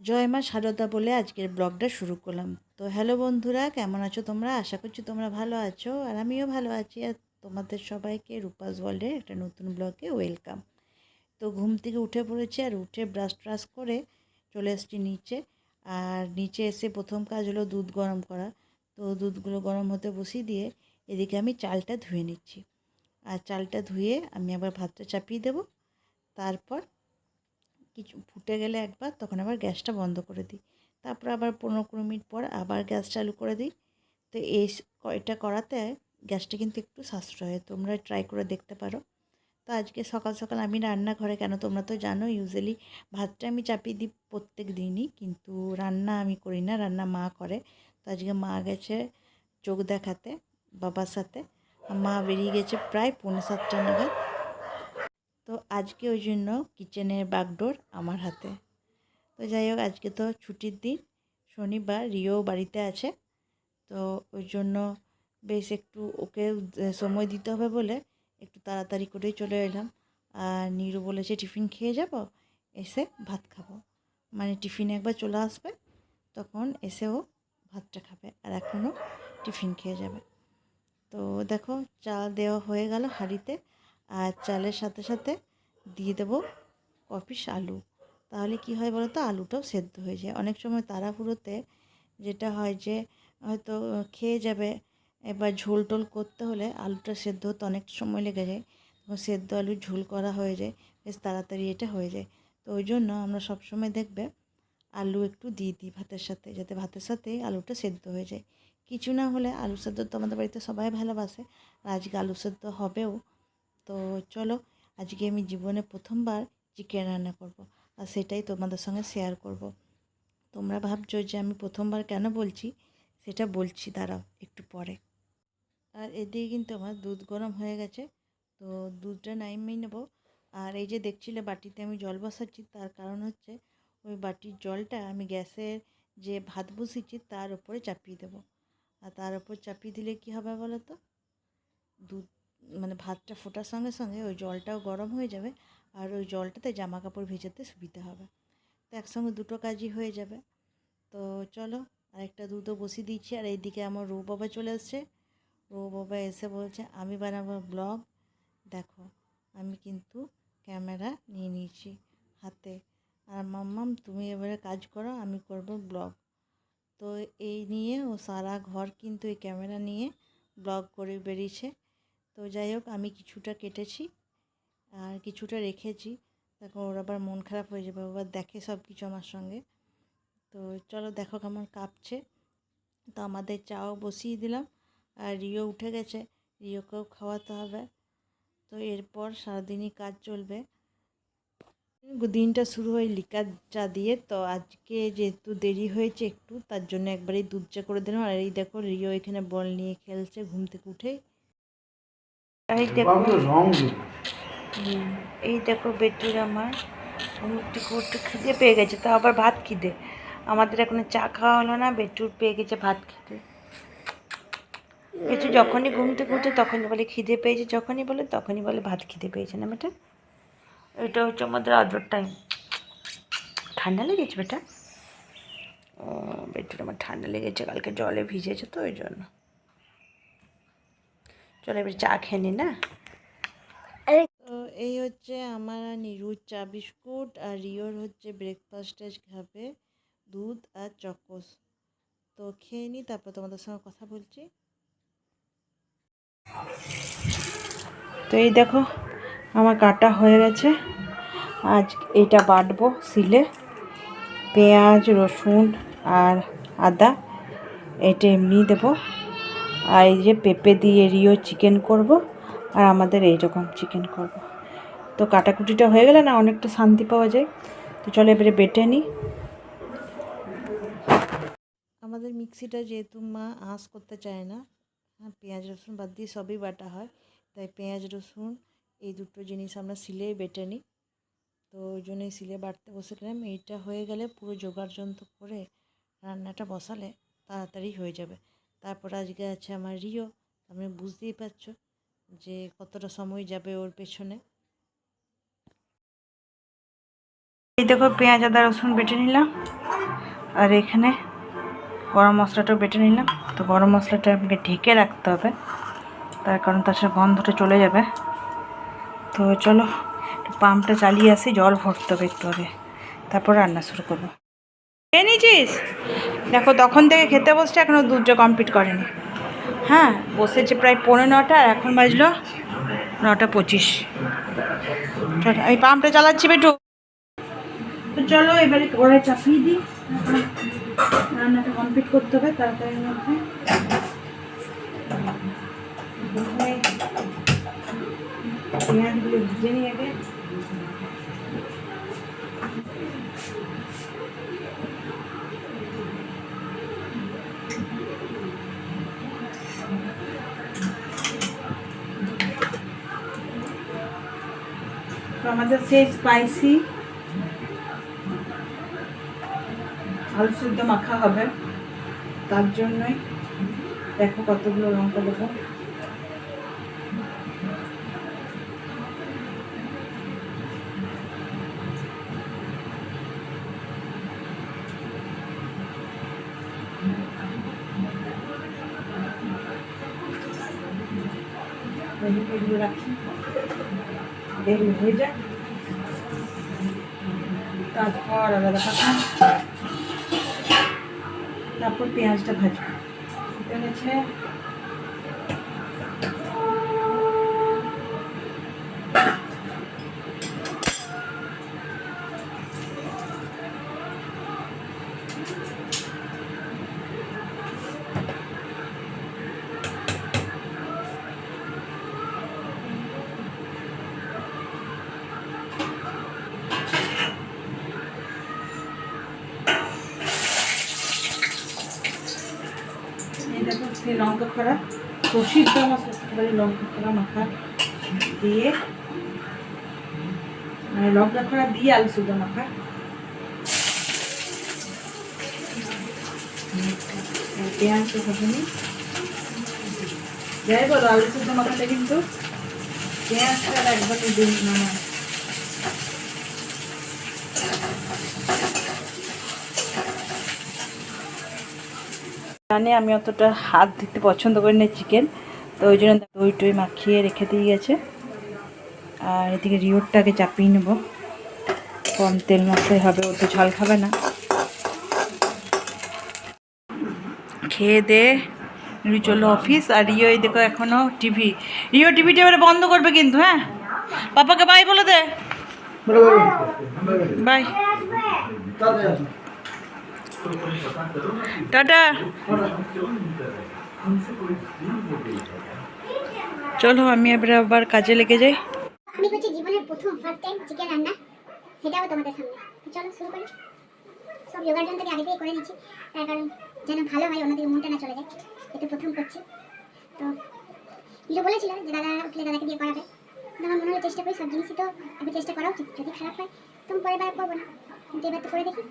জয় মা সারদা বলে আজকের ব্লগটা শুরু করলাম। তো হ্যালো বন্ধুরা, কেমন আছো তোমরা? আশা করছি তোমরা ভালো আছো আর আমিও ভালো আছি। আর তোমাদের সবাইকে রূপাস ওয়ার্ল্ডের একটা নতুন ব্লগে ওয়েলকাম। তো ঘুম থেকে উঠে পড়েছি আর উঠে ব্রাশ ট্রাশ করে চলে এসেছি নিচে। আর নিচে এসে প্রথম কাজ হলো দুধ গরম করা। তো দুধগুলো গরম হতে বসিয়ে দিয়ে এদিকে আমি চালটা ধুয়ে নিচ্ছি। আর চালটা ধুয়ে আমি আবার ভাতটা চাপিয়ে দেবো। তারপর কিছু ফুটে গেলে একবার, তখন আবার গ্যাসটা বন্ধ করে দিই। তারপর আবার পনেরো কুড়ি মিনিট পর আবার গ্যাস চালু করে দিই। তো এই এটা করাতে গ্যাসটা কিন্তু একটু সাশ্রয় হয় তোমরা ট্রাই করে দেখতে পারো। তো আজকে সকাল সকাল আমি রান্নাঘরে, কেন তোমরা তো জানো ইউজুয়ালি ভাতটা আমি চাপিয়ে দিই প্রত্যেক দিনই, কিন্তু রান্না আমি করি না, রান্না মা করে। তো আজকে মা গেছে চোখ দেখাতে, বাবার সাথে। মা বেরিয়ে গেছে প্রায় পৌনে সাতটা নাগাদ। তো আজকে ওই জন্য কিচেনের বাগডোর আমার হাতে। তো যাই হোক, আজকে তো ছুটির দিন, শনিবার, রিও বাড়িতে আছে। তো ওই জন্য বেশ একটু ওকে সময় দিতে হবে বলে একটু তাড়াতাড়ি করেই চলে এলাম। আর নিরু বলেছে টিফিন খেয়ে যাব, এসে ভাত খাব। মানে টিফিনে একবার চলে আসবে, তখন এসেও ভাতটা খাবে আর এখনও টিফিন খেয়ে যাবে। তো দেখো, চাল দেওয়া হয়ে গেল হাঁড়িতে। আর চালের সাথে সাথে দিয়ে দেবো কপিস আলু। তাহলে কি হয় বলো তো আলুটাও সেদ্ধ হয়ে যায়। অনেক সময় তাড়াহুড়োতে যেটা হয় যে, হয়তো খেয়ে যাবে, এবার ঝোল টোল করতে হলে আলুটা সেদ্ধ হতে অনেক সময় লেগে যায়। তখন সেদ্ধ আলু ঝোল করা হয়ে যায়, বেশ তাড়াতাড়ি এটা হয়ে যায়। তো ওই জন্য আমরা সবসময় দেখবে আলু একটু দিয়ে দিই ভাতের সাথে, যাতে ভাতের সাথে আলুটা সেদ্ধ হয়ে যায়। কিছু না হলে আলু সেদ্ধ তো আমাদের বাড়িতে সবাই ভালোবাসে, আর আজকে আলু সেদ্ধ হবেও। তো চলো আজকে আমি জীবনে প্রথমবার চিকেন রান্না করব আর সেটাই তোমাদের সঙ্গে শেয়ার করব। তোমরা ভাবছ যে আমি প্রথমবার কেন বলছি? সেটা বলছি, দাঁড়াও একটু পরে। আর এদিকে কিন্তু আমার দুধ গরম হয়ে গেছে, তো দুধটা নামিয়ে নেব। আর এই যে দেখছিলে বাটিতে আমি জল বসাচ্ছি, তার কারণ হচ্ছে ওই বাটির জলটা আমি গ্যাসের যে ভাত বসিয়েছি, তার উপরে চাপিয়ে দেবো। আর তার উপর চাপিয়ে দিলে কি হবে বলো তো? দুধ মানে ভাতটা ফোটার সঙ্গে সঙ্গে ওই জলটাও গরম হয়ে যাবে আর ওই জলটাতে জামা কাপড় ভেজাতে সুবিধা হবে। তো একসঙ্গে দুটো কাজই হয়ে যাবে। তো চলো আরেকটা দুধও বসিয়ে দিচ্ছি আর এইদিকে আমার রৌ বাবা চলে এসছে। রৌ বাবা এসে বলছে, আমি বানাবো ব্লগ। দেখো, আমি কিন্তু ক্যামেরা নিয়ে নিয়েছি হাতে। আর মাম্মাম, তুমি এবারে কাজ করো, আমি করব ব্লগ। তো এই নিয়ে ও সারা ঘর কিন্তু এই ক্যামেরা নিয়ে ব্লগ করে বেরিয়েছে। তো যাই হোক, আমি কিছুটা কেটেছি আর কিছুটা রেখেছি। দেখো, ওর আবার মন খারাপ হয়ে যাবে আবার দেখে সব কিছু আমার সঙ্গে। তো চলো দেখো কেমন কাঁপছে। তো আমাদের চাও বসিয়ে দিলাম আর রিও উঠে গেছে। রিওকেও খাওয়াতে হবে। তো এরপর সারাদিনই কাজ চলবে। দিনটা শুরু হয় লিকার চা দিয়ে। তো আজকে যেহেতু দেরি হয়েছে একটু, তার জন্য একবারেই দুধ চা করে দিলাম। আর এই দেখো, রিও এখানে বল নিয়ে খেলছে, ঘুম থেকে উঠেই এই দেখো। এই দেখো বেটির আমার। একটু একটু খিদে পেয়ে গেছে তো আবার ভাত খিদে। আমাদের এখন চা খাওয়া হলো না বেটুর পেয়ে গেছে ভাত খেতে বেটু যখনই ঘুম থেকে উঠে তখনই বলে খিদে পেয়েছে যখনই বলে তখনই বলে ভাত খিদে পেয়েছে না বেটা? এটা হচ্ছে আমাদের আদর টাইম ঠান্ডা লেগেছে বেটা? ও বেটুর আমার ঠান্ডা লেগেছে কালকে জলে ভিজেছে তো ওই জন্য। চলো এবার চা খেয়ে নি না? তো এই হচ্ছে আমার আর নিরুর চা বিস্কুট আর রিওর হচ্ছে ব্রেকফাস্টে খাবে দুধ আর চকোস। তো খেয়ে নিই তারপর তোমাদের সঙ্গে কথা বলছি। তো এই দেখো আমার কাটা হয়ে গেছে। আজ এটা বাটবো সিলে পেঁয়াজ রসুন আর আদা এটা এমনি দেবো। আর এই যে পেঁপে দিয়ে রিও চিকেন করব, আর আমাদের এই রকম চিকেন করব। তো কাটাকুটিটা হয়ে গেলে না অনেকটা শান্তি পাওয়া যায়। তো চলো এবারে বেটে নিই আমাদের মিক্সিটা যেহেতু মা আঁশ করতে চায় না হ্যাঁ পেঁয়াজ, রসুন বাদ দিয়ে সবই বাটা হয়, তাই পেঁয়াজ, রসুন এই দুটো জিনিস আমরা সিলেই বেটে নিই তো ওই জন্যই সিলে বাটতে বসে গেলাম এইটা হয়ে গেলে পুরো জোগাড় যন্ত্র করে রান্নাটা বসালে তাড়াতাড়ি হয়ে যাবে। তারপর আজকে আছে আমার রিও। আপনি বুঝতেই পারছ যে কতটা সময় যাবে ওর পেছনে। এই দেখো, পেঁয়াজ, আদা, রসুন বেটে নিলাম। আর এখানে গরম মশলাটাও বেটে নিলাম। তো গরম মশলাটা আমাকে ঢেকে রাখতে হবে। তার কারণ তাছাড়া গন্ধটা চলে যাবে। তো চলো, একটু পাম্পটা চালিয়ে আসি, জল ভরতে হবে একটু আগে। তারপর রান্না শুরু করব। নিয়েছিস? দেখো, তখন থেকে খেতে বসছে এখনও দুধটা কমপ্লিট করেনি। হ্যাঁ বসেছে প্রায় পনেরো নটা এখন বাজলো নটা পঁচিশ। আমি পাম্পটা চালাচ্ছি বেটু। তো চলো, এবারে ওরা চাপিয়ে দিই। রান্নাটা কমপ্লিট করতে হবে, তাড়াতাড়ির মধ্যে। পেঁয়াজগুলো নিয়ে আমাদের সেই স্পাইসি আলু সিদ্ধ মাখা হবে তার জন্যই দেখো কতগুলো লঙ্কা দেবো রাখি এগুলো হয়ে যায়। তারপর আলাদা পাতা তারপর পেঁয়াজটা ভাজবো। ফুটে খড়া প্রসিদ্ধ আমার শ্বশুরবাড়ির লঙ্কা খড়া মাখা দিয়ে মানে লঙ্কা খড়া দিয়ে আলু সুদ্ধ মাখা নি যাই বলো, আলু সুদ্ধ মাখাটা কিন্তু পেঁয়াজটা একবারই দিন মানে জানে আমি অতটা হাত দিতে পছন্দ করি না চিকেন তো ওই জন্য দই টই মাখিয়ে রেখে দিয়ে গেছে। আর এদিকে রিওরটাকে চাপিয়ে নেব। কম তেল মশলাই হবে ও তো ঝাল খাবে না। খেয়ে দে রিও চলল অফিস আর রিও এই দেখো এখনও টিভি। রিও টিভিটা এবারে বন্ধ করবে কিন্তু হ্যাঁ? পাপাকে বাই বলে দে। By tata. চলো, আমি এবারে আবার কাজে লেগে যাই। আমি করছি জীবনের প্রথম ফার্স্ট টাইম চিকেন রান্না, সেটাও তোমাদের সামনে। চলো, শুরু করি। সব যোগার্জন থেকে আগে থেকে করে নিচ্ছি। তার কারণ যেন ভালো হয়, অন্যদিকে মনটা না চলে যায়। এটা প্রথম করছি। তো লিজো বলেছিল যে দাদা উঠলে দাদাকে দিয়ে করাবে। আমার মনে হয় চেষ্টা করি, সব জিনিসই তো আগে চেষ্টা করা উচিত। যদি খারাপ হয়, তো আমি পরের বার করব না। কিন্তু এবার তো করে দেখি।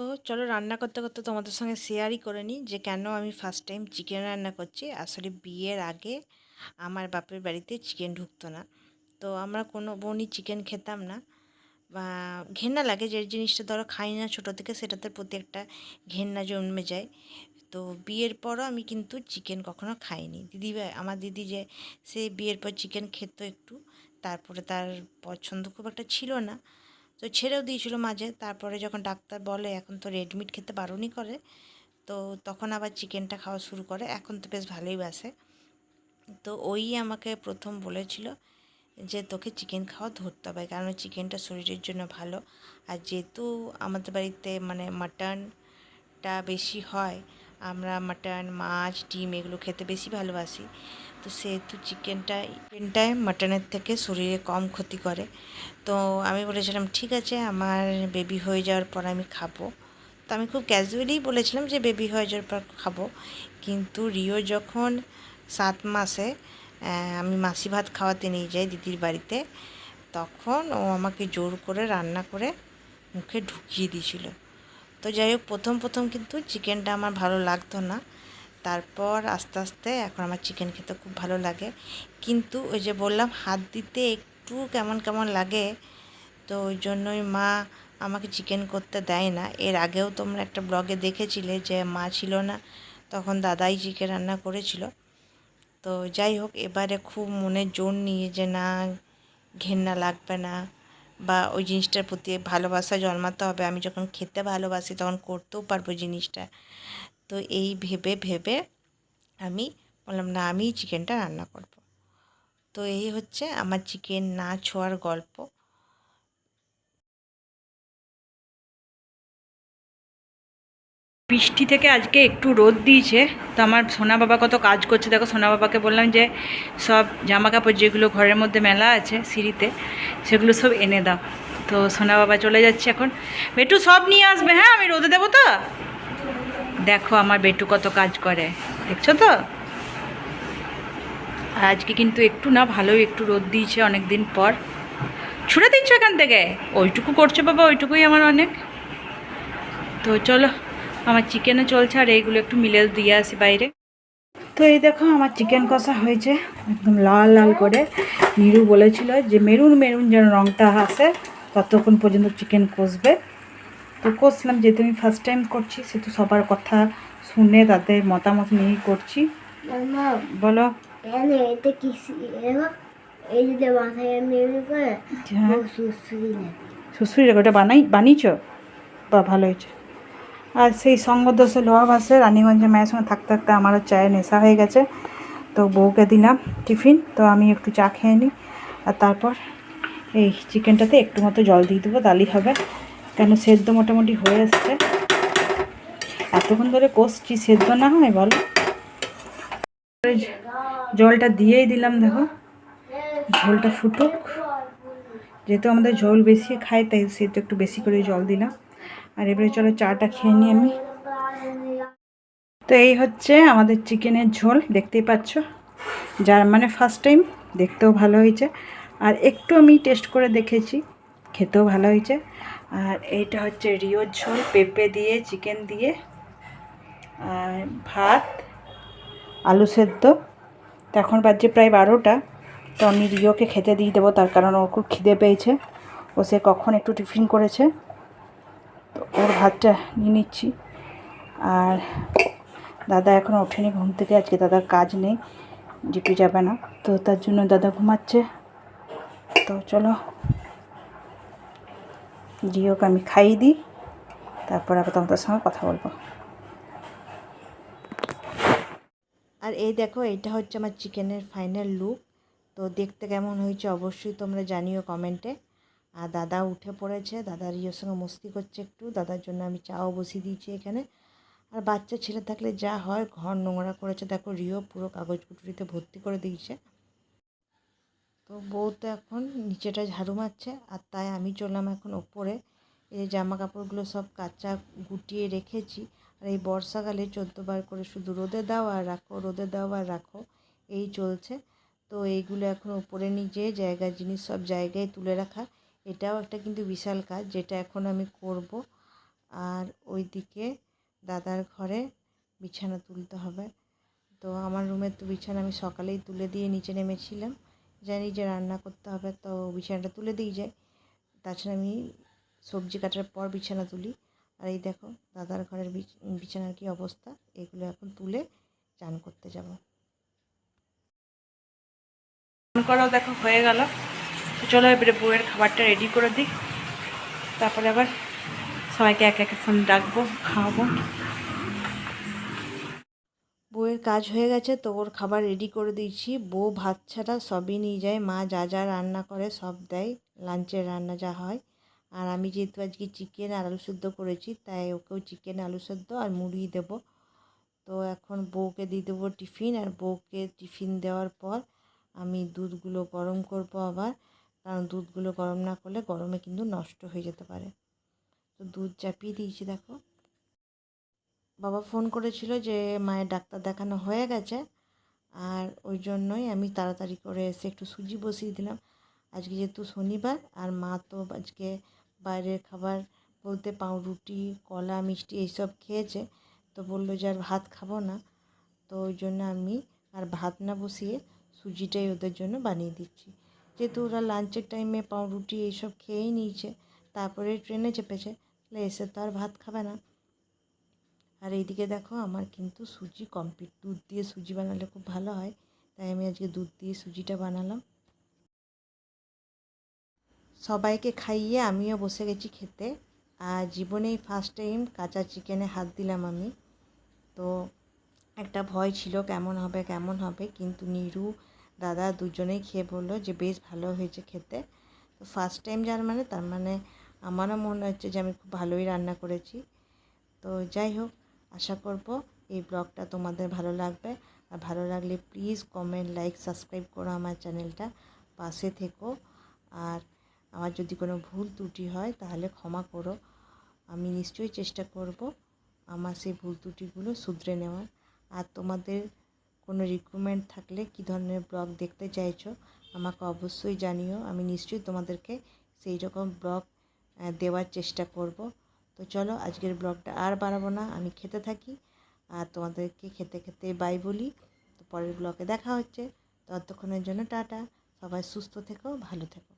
তো চলো রান্না করতে করতে তোমাদের সঙ্গে শেয়ারই করে নিই যে কেন আমি ফার্স্ট টাইম চিকেন রান্না করছি। আসলে বিয়ের আগে আমার বাপের বাড়িতে চিকেন ঢুকতো না। তো আমরা কোনো বোনই চিকেন খেতাম না। বা ঘেন্না লাগে যে জিনিসটা ধরো খাই না ছোটো থেকে সেটাতে প্রতি একটা ঘেন্না জন্মে যায়। তো বিয়ের পরও আমি কিন্তু চিকেন কখনো খাইনি। দিদি আমার দিদি যে সে বিয়ের পর চিকেন খেত একটু, তারপরে তার পছন্দ খুব একটা ছিল না। তো ছেড়েও দিয়েছিল মাঝে। তারপরে যখন ডাক্তার বলে, এখন তো রেড মিট খেতে বারণই করে। তো তখন আবার চিকেনটা খাওয়া শুরু করে। এখন তো বেশ ভালোই বাসে। তো ওই আমাকে প্রথম বলেছিল যে, তোকে চিকেন খাওয়া ধরতে হবে, কারণ চিকেনটা শরীরের জন্য ভালো। আর যেহেতু আমাদের বাড়িতে মানে মাটনটা বেশি হয়, আমরা মাটন মাছ, ডিম এগুলো খেতে বেশি ভালোবাসি তো সেহেতু চিকেনটা চিকেনটায় মাটনের থেকে শরীরে কম ক্ষতি করে। তো আমি বলেছিলাম, ঠিক আছে, আমার বেবি হয়ে যাওয়ার পর আমি খাব। তো আমি খুব ক্যাজুয়ালি বলেছিলাম যে বেবি হয়ে যাওয়ার পর খাব। কিন্তু রিও যখন সাত মাসে আমি মাসি ভাত খাওয়াতে নিয়ে যাই দিদির বাড়িতে, তখন ও আমাকে জোর করে রান্না করে মুখে ঢুকিয়ে দিয়েছিল। তো যাই হোক, প্রথম প্রথম কিন্তু চিকেনটা আমার ভালো লাগতো না। তারপর আস্তে আস্তে এখন আমার চিকেন খেতে খুব ভালো লাগে। কিন্তু ওই যে বললাম, হাত দিতে একটু কেমন কেমন লাগে, তো ওই জন্যই মা আমাকে চিকেন করতে দেয় না। এর আগেও তোমরা একটা ব্লগে দেখেছিলে যে মা ছিল না, তখন দাদাই চিকেন রান্না করেছিল। তো যাই হোক, এবারে খুব মনে জোর নিয়ে যে না, ঘেন্না লাগবে না, বা ওই জিনিসটার প্রতি ভালোবাসা জন্মাতে হবে। আমি যখন খেতে ভালোবাসি তখন করতেও পারব জিনিসটা। তো এই ভেবে ভেবে আমি বললাম, না আমিই চিকেনটা রান্না করব। তো এই হচ্ছে আমার চিকেন না ছোঁয়ার গল্প। বৃষ্টি থেকে আজকে একটু রোদ দিয়েছে, তো আমার সোনা বাবা কত কাজ করছে। দেখো, সোনা বাবাকে বললাম যে, সব জামা কাপড় যেগুলো ঘরের মধ্যে মেলা আছে সিঁড়িতে, সেগুলো সব এনে দাও। তো সোনা বাবা চলে যাচ্ছে এখন। একটু সব নিয়ে আসবে হ্যাঁ আমি রোদে দেবো তো? দেখো আমার বেটু কত কাজ করে। দেখছ তো? আর আজকে কিন্তু একটু না, ভালোই একটু রোদ দিয়েছে অনেক দিন পর। ছুড়ে দিচ্ছ এখান থেকে? ওইটুকু করছ বাবা, ওইটুকুই আমার অনেক। তো চলো, আমার চিকেনও চলছে আর এইগুলো একটু মিলে দিয়ে আসি বাইরে। তো এই দেখো আমার চিকেন কষা হয়েছে, একদম লাল লাল করে। নিরু বলেছিল যে মেরুন মেরুন যেন রঙটা আসে, ততক্ষণ পর্যন্ত চিকেন কষবে। তো করছিলাম যেহেতু আমি ফার্স্ট টাইম করছি সেহেতু সবার কথা শুনে তাদের মতামত নিয়েই করছি। বলো। হ্যাঁ। ও সুশ্রী লাগে শ্বশুরি ওটা বানাই বানিয়েছ? বা ভালো হয়েছে। আর সেই সঙ্গদোষে লোহা বাসে রানীগঞ্জে মায়ের সঙ্গে থাকতে থাকতে আমারও চায়ের নেশা হয়ে গেছে। তো বউকে দিলাম টিফিন তো আমি একটু চা খেয়ে নিই আর তারপর এই চিকেনটাতে একটু মতো জল দিয়ে দেবো তাহলেই হবে। কেন সেদ্ধ মোটামুটি হয়ে এসছে এতক্ষণ ধরে কষছি, সেদ্ধ না হয় বলো? জলটা দিয়েই দিলাম, দেখো। ঝোলটা ফুটুক। যেহেতু আমাদের ঝোল বেশি খাই, তাই সেহেতু একটু বেশি করে জল দিলাম। আর এবারে চলো চাটা খেয়ে নিই আমি। তো এই হচ্ছে আমাদের চিকেনের ঝোল, দেখতেই পাচ্ছ। যার মানে ফার্স্ট টাইম দেখতেও ভালো হয়েছে। আর একটু আমি টেস্ট করে দেখেছি, খেতেও ভালো হয়েছে। আর এইটা হচ্ছে রিওর ঝোল, পেঁপে দিয়ে, চিকেন দিয়ে, আর ভাত, আলু সেদ্ধ। তো এখন বাজছে প্রায় বারোটা। তো আমি রিওকে খেতে দিয়ে দেবো, তার কারণ ওর খুব খিদে পেয়েছে। ও সে কখন একটু টিফিন করেছে। তো ওর ভাতটা নিয়ে নিচ্ছি। আর দাদা এখন ওঠেনি ঘুম থেকে, আজকে দাদার কাজ নেই জিপি যাবে না। তো তার জন্য দাদা ঘুমাচ্ছে। তো চলো। রিওকে আমি খাইয়ে দিই। তারপর আবার তোমাদের সঙ্গে কথা বলব। আর এই দেখো, এটা হচ্ছে আমার চিকেনের ফাইনাল লুক। তো দেখতে কেমন হয়েছে অবশ্যই তোমরা জানিও কমেন্টে। আর দাদা উঠে পড়েছে দাদা রিওর সঙ্গে মস্তি করছে একটু। দাদার জন্য আমি চাও বসিয়ে দিয়েছি এখানে। আর বাচ্চা ছেলে থাকলে যা হয়, ঘর নোংরা করেছে। দেখো রিও পুরো কাগজ কুটুরিতে ভর্তি করে দিয়েছে। তো বউ তো এখন নিচেটা ঝাড়ু মারছে, আর তাই আমি চললাম এখন ওপরে। এই জামা কাপড়গুলো সব কাঁচা গুটিয়ে রেখেছি, আর এই বর্ষাকালে চোদ্দোবার করে শুধু রোদে দাও আর রাখো, রোদে দাও আর রাখো, এই চলছে। তো এইগুলো এখন ওপরে নিয়ে যেয়ে জায়গার জিনিস সব জায়গায় তুলে রাখা। এটাও একটা কিন্তু বিশাল কাজ, যেটা এখন আমি করব। আর ওইদিকে দাদার ঘরে বিছানা তুলতে হবে। তো আমার রুমের তো বিছানা আমি সকালেই তুলে দিয়ে নিচে নেমেছিলাম। জানি যে রান্না করতে হবে, তো বিছানাটা তুলে দিয়ে যাই তাছাড়া আমি সবজি কাটার পর বিছানা তুলি। আর এই দেখো, দাদার ঘরের বিছ- বিছানার কি অবস্থা? এগুলো এখন তুলে চান করতে যাব। ফোন করাও দেখো হয়ে গেল। চলো এবারে বউয়ের খাবারটা রেডি করে দিই। তারপরে আবার সবাইকে এক এক ডাকবো, খাওয়াবো। বউয়ের কাজ হয়ে গেছে, তো ওর খাবার রেডি করে দিয়েছি। বউ ভাত ছাড়া সবই নিয়ে যায়। মা যা যা রান্না করে সব দেয় লাঞ্চের রান্না যা হয়। আর আমি যেহেতু আজকে চিকেন আর আলু সেদ্ধ করেছি, তাই ওকেও চিকেন আলু সেদ্ধ আর মুড়ি দেবো। তো এখন বউকে দিয়ে দেবো টিফিন, আর বউকে টিফিন দেওয়ার পর আমি দুধগুলো গরম করব আবার। কারণ দুধগুলো গরম না করলে গরমে কিন্তু নষ্ট হয়ে যেতে পারে। তো দুধ চাপিয়ে দিয়েছি, দেখো। বাবা ফোন করেছিল যে, মায়ের ডাক্তার দেখানো হয়ে গেছে। আর ওই জন্যই আমি তাড়াতাড়ি করে এসে একটু সুজি বসিয়ে দিলাম। আজকে যেহেতু শনিবার, আর মা তো আজকে বাইরের খাবার বলতে পাউরুটি, কলা, মিষ্টি এইসব খেয়েছে, তো বলল যে, আর ভাত খাব না। তো ওই জন্য আমি আর ভাত না বসিয়ে সুজিটাই ওদের জন্য বানিয়ে দিচ্ছি। যেহেতু ওরা লাঞ্চের টাইমে পাউরুটি এইসব খেয়েই নিয়েছে, তারপরে ট্রেনে চেপেছে, তাহলে এসে তো আর ভাত খাবে না। আর এইদিকে দেখো আমার কিন্তু সুজি কমপ্লিট দুধ দিয়ে সুজি বানালে খুব ভালো হয়, তাই আমি আজকে দুধ দিয়ে সুজিটা বানালাম। সবাইকে খাইয়ে আমিও বসে গেছি খেতে, আর জীবনেই ফার্স্ট টাইম কাঁচা চিকেনে হাত দিলাম আমি। তো একটা ভয় ছিল কেমন হবে কেমন হবে, কিন্তু নিরু দাদা দুজনেই খেয়ে বলল যে বেশ ভালো হয়েছে খেতে। তো ফার্স্ট টাইম যার মানে তার মানে আমারও মনে হচ্ছে যে আমি খুব ভালোই রান্না করেছি। তো যাই হোক আশা করব এই ব্লগটা তোমাদের ভালো লাগবে। আর ভালো লাগলে প্লিজ কমেন্ট লাইক সাবস্ক্রাইব করো আমার চ্যানেলটা, পাশে থেকো। আর আমার যদি কোনো ভুল ত্রুটি হয় তাহলে ক্ষমা করো। আমি নিশ্চয়ই চেষ্টা করব আমার সেই ভুল ত্রুটিগুলো শুধরে নেওয়ার। আর তোমাদের কোনো রিকোয়ারমেন্ট থাকলে কী ধরনের ব্লগ দেখতে চাইছো আমাকে অবশ্যই জানিও। আমি নিশ্চয়ই তোমাদেরকে সেই রকম ব্লগ দেওয়ার চেষ্টা করব। তো চলো আজকের ব্লগটা আর বাড়াবো না, আমি খেতে থাকি আর তোমাদেরকে খেতে খেতে বাই বলি। তো পরের ব্লগে দেখা হচ্ছে, ততক্ষণের জন্য টাটা, সবাই সুস্থ থেকো, ভালো থেকো।